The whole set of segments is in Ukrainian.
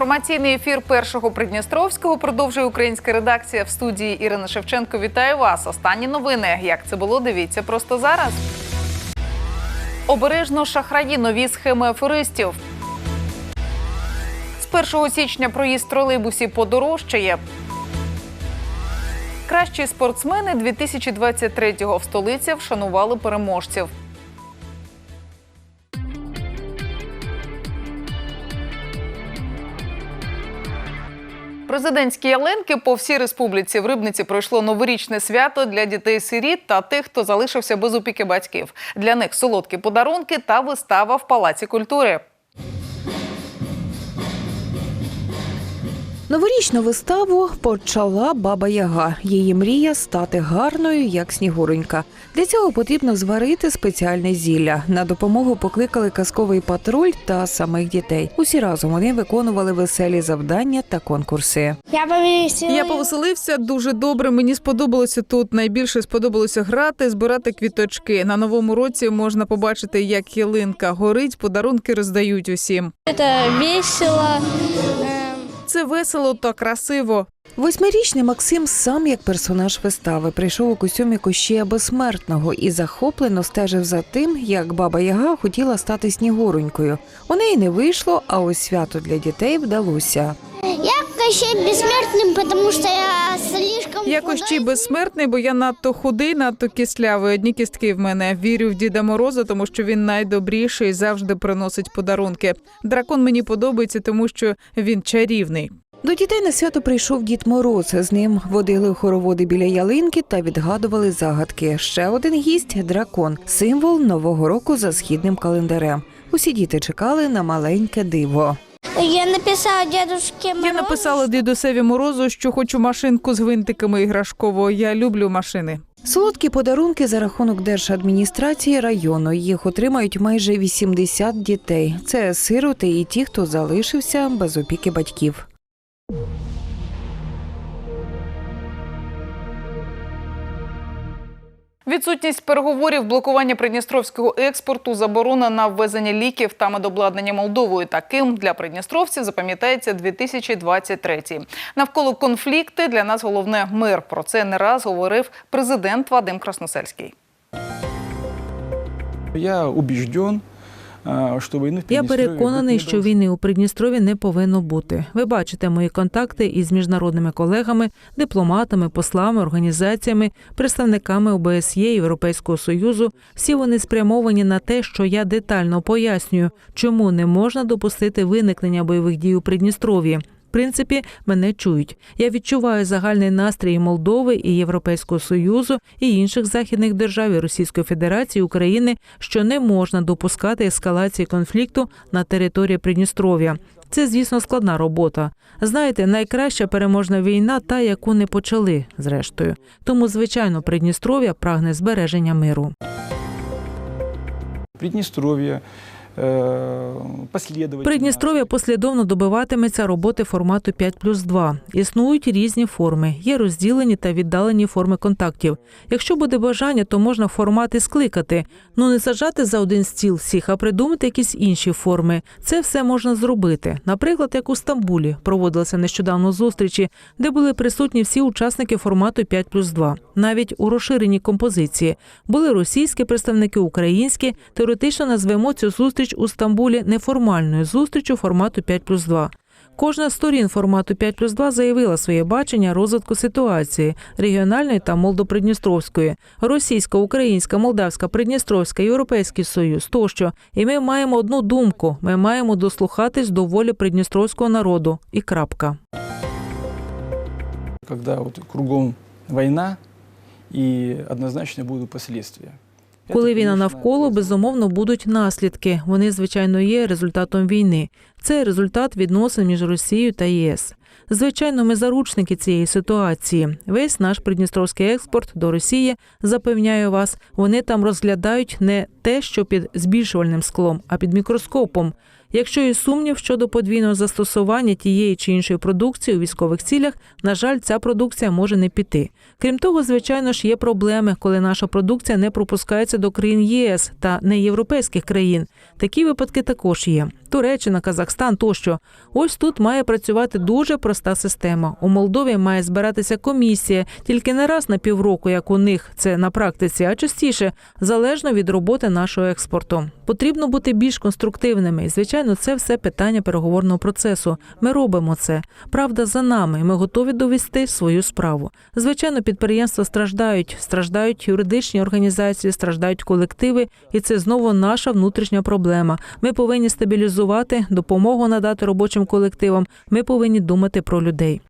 Інформаційний ефір першого Придністровського продовжує українська редакція в студії Ірина Шевченко. Вітаю вас. Останні новини. Як це було? Дивіться просто зараз. Обережно шахраї нові схеми аферистів. З 1 січня проїзд тролейбусів подорожчає. Кращі спортсмени 2023-го в столиці вшанували переможців. Президентські ялинки по всій республіці в Рибниці пройшло новорічне свято для дітей-сиріт та тих, хто залишився без опіки батьків. Для них солодкі подарунки та вистава в палаці культури. Новорічну виставу почала баба Яга. Її мрія стати гарною, як снігуронька. Для цього потрібно зварити спеціальне зілля. На допомогу покликали казковий патруль та самих дітей. Усі разом вони виконували веселі завдання та конкурси. Я повесила. Я повеселився дуже добре. Мені сподобалося тут. Найбільше сподобалося грати, збирати квіточки. На новому році можна побачити, як ялинка горить, подарунки роздають усім. Это весело. Це весело та красиво. Восьмирічний Максим сам як персонаж вистави прийшов у костюмі Кощія Безсмертного і захоплено стежив за тим, як баба Яга хотіла стати снігуронькою. У неї не вийшло, а ось свято для дітей вдалося. Я Кощей бессмертным, потому что я слишком Я худой. Безсмертний, бо я надто худий, надто кислявий. Одні кістки в мене. Вірю в Діда Мороза, тому що він найдобріший і завжди приносить подарунки. Дракон мені подобається, тому що він чарівний. До дітей на свято прийшов Дід Мороз. З ним водили хороводи біля ялинки та відгадували загадки. Ще один гість дракон, символ нового року за східним календарем. Усі діти чекали на маленьке диво. Я написала дедушке Я написала дідусеві морозу, що хочу машинку з гвинтиками іграшкового. Я люблю машини. Солодкі подарунки за рахунок держадміністрації району. Їх отримають майже 80 дітей. Це сироти і ті, хто залишився без опіки батьків. Відсутність переговорів, блокування придністровського експорту, заборона на ввезення ліків та медобладнання Молдовою. Таким для придністровців запам'ятається 2023. Навколо конфлікти для нас головне мир. Про це не раз говорив президент Вадим Красносельський. Я убежден, а, війни в Придністрові... Я переконаний, що війни у Придністрові не повинно бути. Ви бачите мої контакти із міжнародними колегами, дипломатами, послами, організаціями, представниками ОБСЄ, Європейського союзу. Всі вони спрямовані на те, що я детально пояснюю, чому не можна допустити виникнення бойових дій у Придністров'ї. Принципі, мене чують. Я відчуваю загальний настрій Молдови і Європейського союзу і інших західних держав і Російської Федерації України, що не можна допускати ескалації конфлікту на території Придністров'я. Це, звісно, складна робота. Знаєте, найкраща переможна війна та, яку не почали, зрештою. Тому, звичайно, Придністров'я прагне збереження миру. Последовательно. Придністров'я послідовно добиватиметься роботи формату 5 плюс 2. Існують різні форми, є розділені та віддалені форми контактів. Якщо буде бажання, то можна формати скликати. Ну не саджати за один стіл всіх, а придумати якісь інші форми. Це все можна зробити. Наприклад, як у Стамбулі проводилися нещодавно зустрічі, де були присутні всі учасники формату 5 плюс 2. Навіть у розширеній композиції були російські представники, українські. Теоретично назвемо цю зустріч у Стамбулі неформальною зустрічю формату 5 плюс 2. Кожна з сторін формату 5 плюс 2 заявила своє бачення розвитку ситуації регіональної та молдопридністровської, російська, українська, молдавська, придністровська, європейський союз тощо. І ми маємо одну думку: ми маємо дослухатись до волі придністровського народу. І крапка. Когда вот кругом война, и однозначно будут последствия. Коли війна навколо, безумовно будуть наслідки. Вони, звичайно, є результатом війни. Це результат відносин між Росією та ЄС. Звичайно, ми заручники цієї ситуації. Весь наш придністровський експорт до Росії, запевняю вас, вони там розглядають не те, що під збільшувальним склом, а під мікроскопом. Якщо є сумнів щодо подвійного застосування тієї чи іншої продукції у військових цілях, на жаль, ця продукція може не піти. Крім того, звичайно ж, є проблеми, коли наша продукція не пропускається до країн ЄС та неєвропейських країн. Такі випадки також є. Туреччина, Казахстан тощо. Ось тут має працювати дуже проста система. У Молдові має збиратися комісія тільки не раз на півроку, як у них це на практиці, а частіше залежно від роботи нашого експорту. Потрібно бути більш конструктивними. І, звичайно, це все питання переговорного процесу. Ми робимо це. Правда за нами. Ми готові довести свою справу. Звичайно, підприємства страждають, страждають юридичні організації, страждають колективи, і це знову наша внутрішня проблема. Ми повинні стабілізувати, допомогу надати робочим колективам. Ми повинні думати про людей.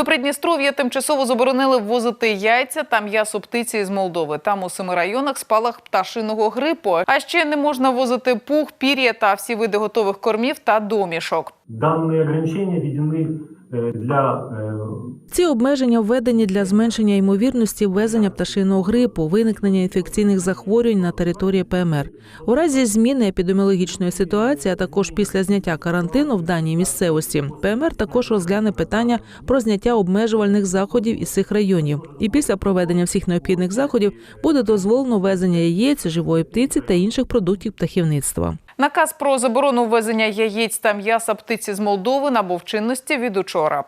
До Придністров'я тимчасово заборонили ввозити яйця та м'ясо птиці з Молдови. Там у семи районах спалах пташиного грипу. А ще не можна возити пух, пір'я та всі види готових кормів та домішок. Данные ограничения введены э, для э, Ці обмеження введені для зменшення ймовірності ввезення пташиного грипу, виникнення інфекційних захворювань на території ПМР. У разі зміни епідеміологічної ситуації, а також після зняття карантину в даній місцевості, ПМР також розгляне питання про зняття обмежувальних заходів із цих районів. І після проведення всіх необхідних заходів буде дозволено ввезення яєць, живої птиці та інших продуктів птахівництва. Наказ про заборону ввезення яєць та м'яса птиці з Молдови набув чинності від учора.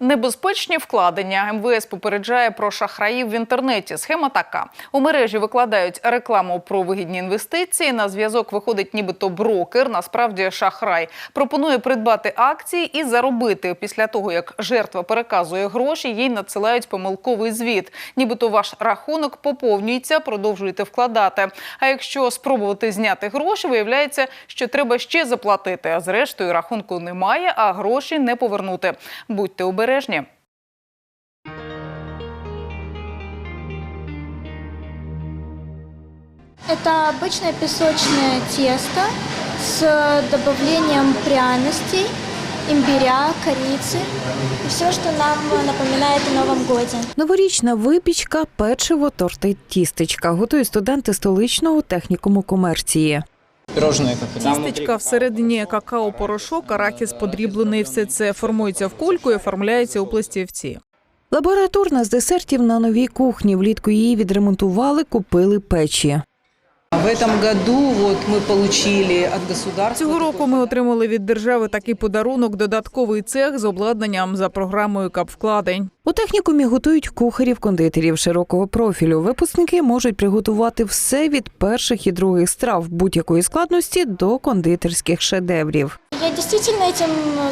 Небезпечні вкладення МВС попереджає про шахраїв в інтернеті. Схема така: у мережі викладають рекламу про вигідні інвестиції. На зв'язок виходить, нібито брокер. Насправді шахрай пропонує придбати акції і заробити. Після того як жертва переказує гроші, їй надсилають помилковий звіт. Нібито ваш рахунок поповнюється, продовжуєте вкладати. А якщо спробувати зняти гроші, виявляється, що треба ще заплатити. А зрештою рахунку немає, а гроші не повернути. Будьте обережні Это обычное песочное тесто с добавлением пряностей, имбиря, корицы и все, что нам напоминает о Новом Годе. Новорічна випічка, печиво, торти, тістечка готують студенти столичного технікуму комерції. Тістечка всередині какао-порошок, арахіс подріблений, все це формується в кульку і оформляється у пластівці. Лабораторна з десертів на новій кухні. Влітку її відремонтували, купили печі. В этом году вот мы получили от государства. Цього року ми отримали від держави такий подарунок додатковий цех з обладнанням за програмою капвкладень. У технікумі готують кухарів-кондитерів широкого профілю. Випускники можуть приготувати все від перших і других страв будь-якої складності до кондитерських шедеврів. Я действительно этим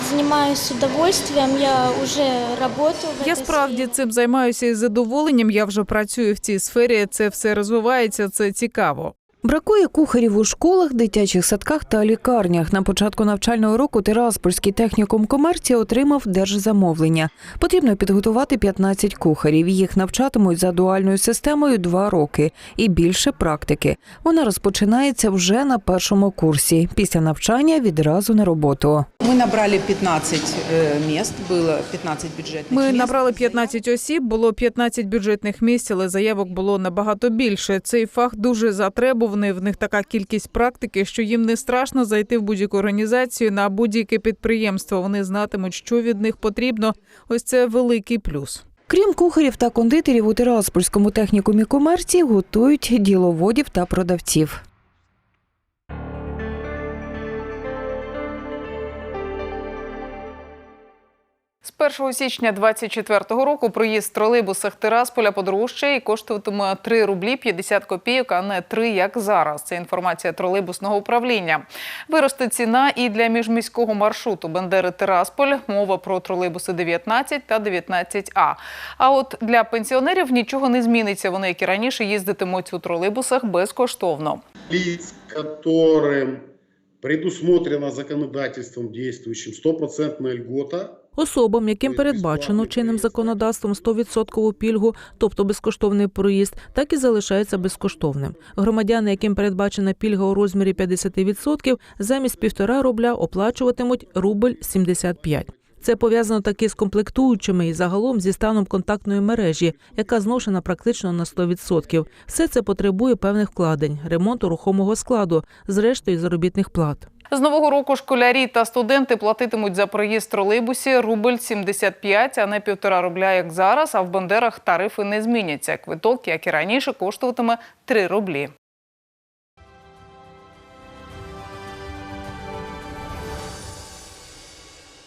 занимаюсь с удовольствием. Я уже работаю в Я этой справді сфере. цим займаюся із задоволенням. Я вже працюю в цій сфері. Це все розвивається. Це цікаво. Бракує кухарів у школах, дитячих садках та лікарнях. На початку навчального року Тираспольський технікум комерції отримав держзамовлення. Потрібно підготувати 15 кухарів. Їх навчатимуть за дуальною системою два роки і більше практики. Вона розпочинається вже на першому курсі. Після навчання відразу на роботу. Мы набрали 15 э, мест, было 15 бюджетных Ми мест. набрали 15 осіб, було 15 бюджетних місць, але заявок було набагато більше. Цей фах дуже затребуваний. В них така кількість практики, що їм не страшно зайти в будь-яку організацію на будь-яке підприємство. Вони знатимуть, що від них потрібно. Ось це великий плюс. Крім кухарів та кондитерів, у Тираспольському технікумі комерції готують діловодів та продавців. З 1 січня 2024 року проїзд в тролейбусах Тирасполя подорожчає і коштуватиме 3 рублі 50 копійок, а не 3, як зараз. Це інформація тролейбусного управління. Виросте ціна і для міжміського маршруту Бендери Тирасполь. Мова про тролейбуси 19 та 19А. А от для пенсіонерів нічого не зміниться. Вони, як і раніше, їздитимуть у тролейбусах безкоштовно. лиц, которым предусмотрена законодательством действующим стопроцентная льгота, Особам, яким передбачено чинним законодавством 100% пільгу, тобто безкоштовний проїзд, так і залишається безкоштовним. Громадяни, яким передбачена пільга у розмірі 50%, замість півтора рубля оплачуватимуть рубль 75. Це пов'язано таки з комплектуючими і загалом зі станом контактної мережі, яка зношена практично на 100%. Все це потребує певних вкладень, ремонту рухомого складу, зрештою заробітних плат. З нового року школярі та студенти платитимуть за проїзд тролейбусі рубль 75, а не півтора рубля, як зараз. А в Бандерах тарифи не зміняться. Квиток, як і раніше, коштуватиме 3 рублі.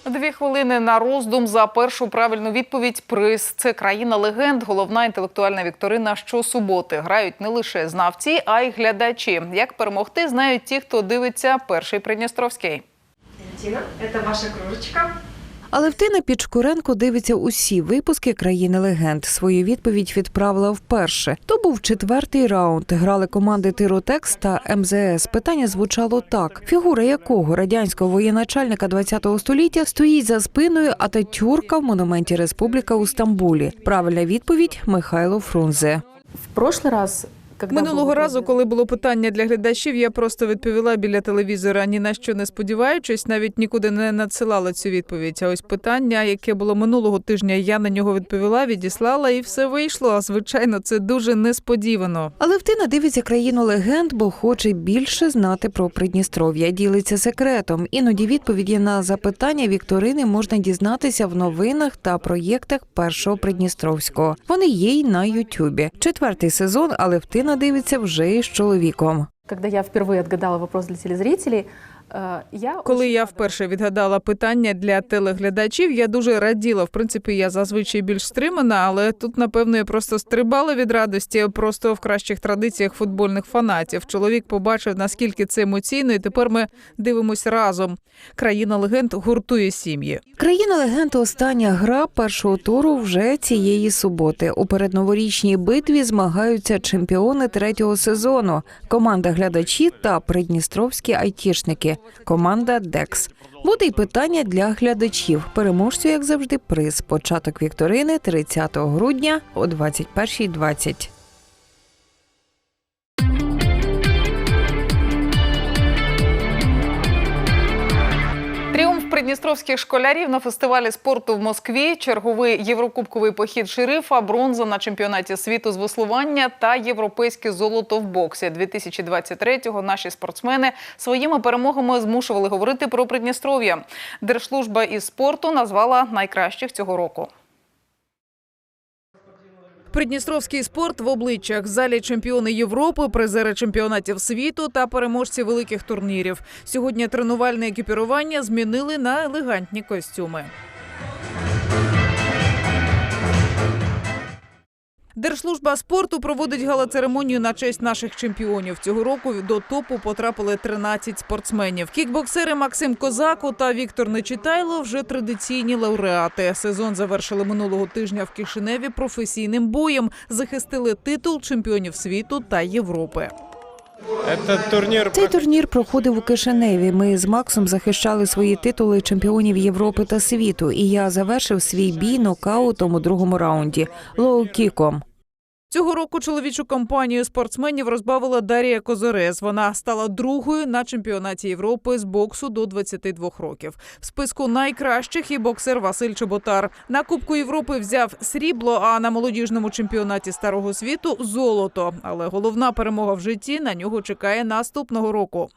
Дві хвилини на роздум за першу правильну відповідь. Приз це країна легенд. Головна інтелектуальна вікторина щосуботи. Грають не лише знавці, а й глядачі. Як перемогти, знають ті, хто дивиться перший Придністровський. Тіна, це ваша кружечка. Алевтина Підшкуренко дивиться усі випуски країни легенд. Свою відповідь відправила вперше. То був четвертий раунд. Грали команди Тиротекс та МЗС. Питання звучало так: фігура якого радянського воєначальника ХХ століття стоїть за спиною Ататюрка в монументі Республіка у Стамбулі. Правильна відповідь Михайло Фрунзе. В прошлый раз, Минулого разу, коли було питання для глядачів, я просто відповіла біля телевізора, ні на що не сподіваючись, навіть нікуди не надсилала цю відповідь. А ось питання, яке було минулого тижня, я на нього відповіла, відіслала, і все вийшло. А звичайно, це дуже несподівано. Алевтина дивиться країну легенд, бо хоче більше знати про Придністров'я. Ділиться секретом. Іноді відповіді на запитання Вікторини можна дізнатися в новинах та проєктах першого Придністровського. Вони є й на Ютюбі. Четвертий сезон Алевтина дивиться вже із чоловіком. Когда я впервые отгадала вопрос для телезрителей, я Коли я вперше відгадала питання для телеглядачів, я дуже раділа. В принципі, я зазвичай більш стримана, але тут, напевно, я просто стрибала від радості, просто в кращих традиціях футбольних фанатів. Чоловік побачив, наскільки це емоційно, і тепер ми дивимось разом. Країна легенд гуртує сім'ї. Країна легенд остання гра першого туру вже цієї суботи. У передноворічній битві змагаються чемпіони третього сезону. Команда глядачі та придністровські айтішники. Команда Декс. Буде й питання для глядачів. Переможцю, як завжди, приз. Початок вікторини 30 грудня о 21.20. придністровських школярів на фестивалі спорту в Москві, черговий єврокубковий похід шерифа, бронза на чемпіонаті світу з веслування та європейське золото в боксі. 2023-го наші спортсмени своїми перемогами змушували говорити про Придністров'я. Держслужба із спорту назвала найкращих цього року. Придністровський спорт в обличчях залі чемпіони Європи, призери чемпіонатів світу та переможці великих турнірів. Сьогодні тренувальне екіпірування змінили на елегантні костюми. Держслужба спорту проводить гала-церемонію на честь наших чемпіонів. Цього року до топу потрапили 13 спортсменів. Кікбоксери Максим Козако та Віктор Нечитайло вже традиційні лауреати. Сезон завершили минулого тижня в Кишиневі професійним боєм. Захистили титул чемпіонів світу та Європи. Цей турнір проходив у Кишиневі. Ми з Максом захищали свої титули чемпіонів Європи та світу. І я завершив свій бій нокаутом у другому раунді лоу-кіком. Цього року чоловічу компанію спортсменів розбавила Дарія Козорез. Вона стала другою на чемпіонаті Європи з боксу до 22 років. В списку найкращих і боксер Василь Чеботар. На Кубку Європи взяв срібло, а на молодіжному чемпіонаті старого світу золото. Але головна перемога в житті на нього чекає наступного року.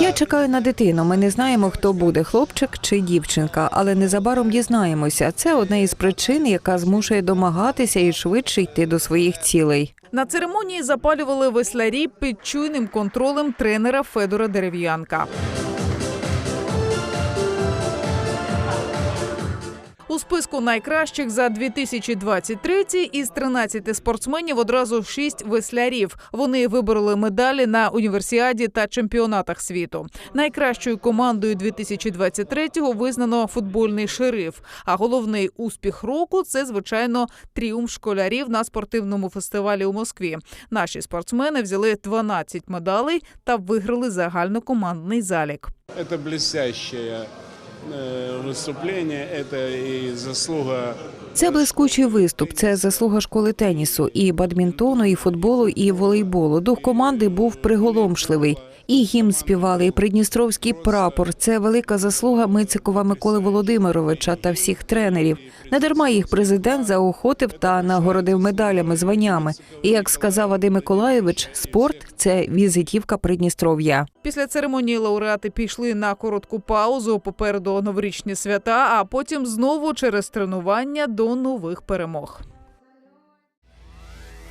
Я чекаю на дитину. Ми не знаємо, хто буде хлопчик чи дівчинка, але незабаром дізнаємося. Це одна із причин, яка змушує домагатися і швидше йти до своїх цілей. На церемонії запалювали веслярі під чуйним контролем тренера Федора Дерев'янка. У списку найкращих за 2023 із 13 спортсменів одразу 6 веслярів. Вони вибороли медалі на універсіаді та чемпіонатах світу. Найкращою командою 2023-го визнано футбольний шериф. А головний успіх року це звичайно тріумф школярів на спортивному фестивалі у Москві. Наші спортсмени взяли 12 медалей та виграли загальнокомандний залік. Это блестящее э, выступление, это и заслуга Це блискучий виступ. Це заслуга школи тенісу, і бадмінтону, і футболу, і волейболу. Дух команди був приголомшливий. І гімн співали, і придністровський прапор. Це велика заслуга Мицикова Миколи Володимировича та всіх тренерів. Недарма їх президент заохотив та нагородив медалями, званнями. І як сказав Вадим Миколаєвич, спорт це візитівка Придністров'я. Після церемонії лауреати пішли на коротку паузу попереду новорічні свята, а потім знову через тренування до нових перемог.